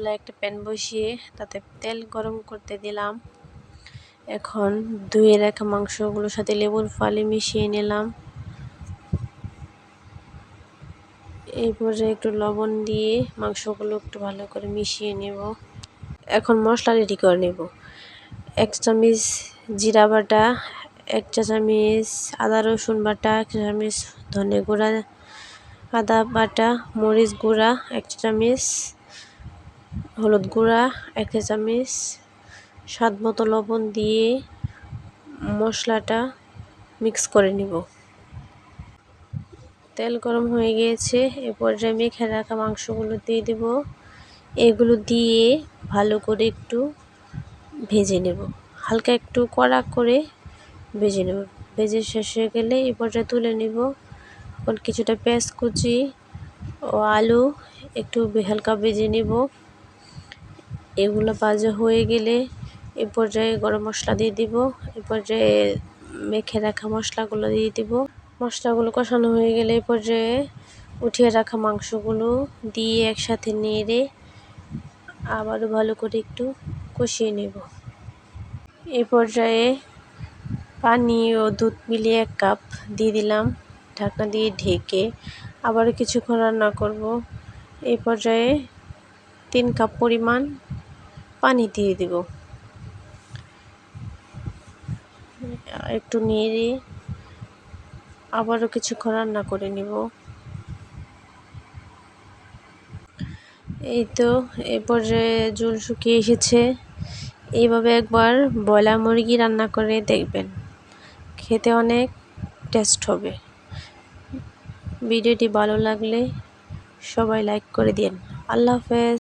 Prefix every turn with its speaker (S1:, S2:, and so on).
S1: চুলায় একটা প্যান বসিয়ে তাতে তেল গরম করতে দিলাম। এখন ধুয়ে রাখা মাংসগুলোর সাথে লেবুর ফালি মিশিয়ে নিলাম। এরপরে একটু লবণ দিয়ে মাংসগুলো একটু ভালো করে মিশিয়ে নেব। এখন মশলা রেডি করে নেব। এক চামচ জিরা বাটা, এক চা চামচ আদা রসুন বাটা, এক চা চামচ ধনে গুঁড়া, আদা বাটা, মরিচ গুঁড়া, এক চা চামচ হলুদ গুঁড়া, এক চামচ স্বাদ মতো লবণ দিয়ে মশলাটা মিক্স করে নিব। তেল গরম হয়ে গিয়েছে, এ পর্যায়ে মেখে রাখা মাংসগুলো দিয়ে দেব। এগুলো দিয়ে ভালো করে একটু ভেজে নেব। হালকা একটু কড়া করে ভেজে নেব। ভেজে শেষ হয়ে গেলে এ পর্যায়ে তুলে নেব। এখন কিছুটা পেঁয়াজ কুচি ও আলু একটু হালকা ভেজে নেব। এগুলো ভাজা হয়ে গেলে এ পর্যায়ে গরম মশলা দিয়ে দিব, এ পর্যায়ে মেখে রাখা মশলাগুলো দিয়ে দিব। মশলাগুলো কষানো হয়ে গেলে এ পর্যায়ে উঠিয়ে রাখা মাংসগুলো দিয়ে একসাথে নেড়ে আবারও ভালো করে একটু কষিয়ে নেব। এ পর্যায়ে পানি ও দুধ মিলিয়ে এক কাপ দিয়ে দিলাম, ঢাকনা দিয়ে ঢেকে আবারও কিছুক্ষণ রান্না করব। এই পর্যায়ে তিন কাপ পরিমাণ পানি দিয়ে দেব। একটু নেড়ে আবারও কিছুক্ষণ রান্না করে নিব। এই তো, এরপরে জল শুকিয়ে এসেছে। এইভাবে একবার ব্রয়লার মুরগি রান্না করে দেখবেন। খেতে অনেক টেস্ট হবে। ভিডিওটি ভালো লাগলে সবাই লাইক করে দিন। আল্লাহ হাফেজ।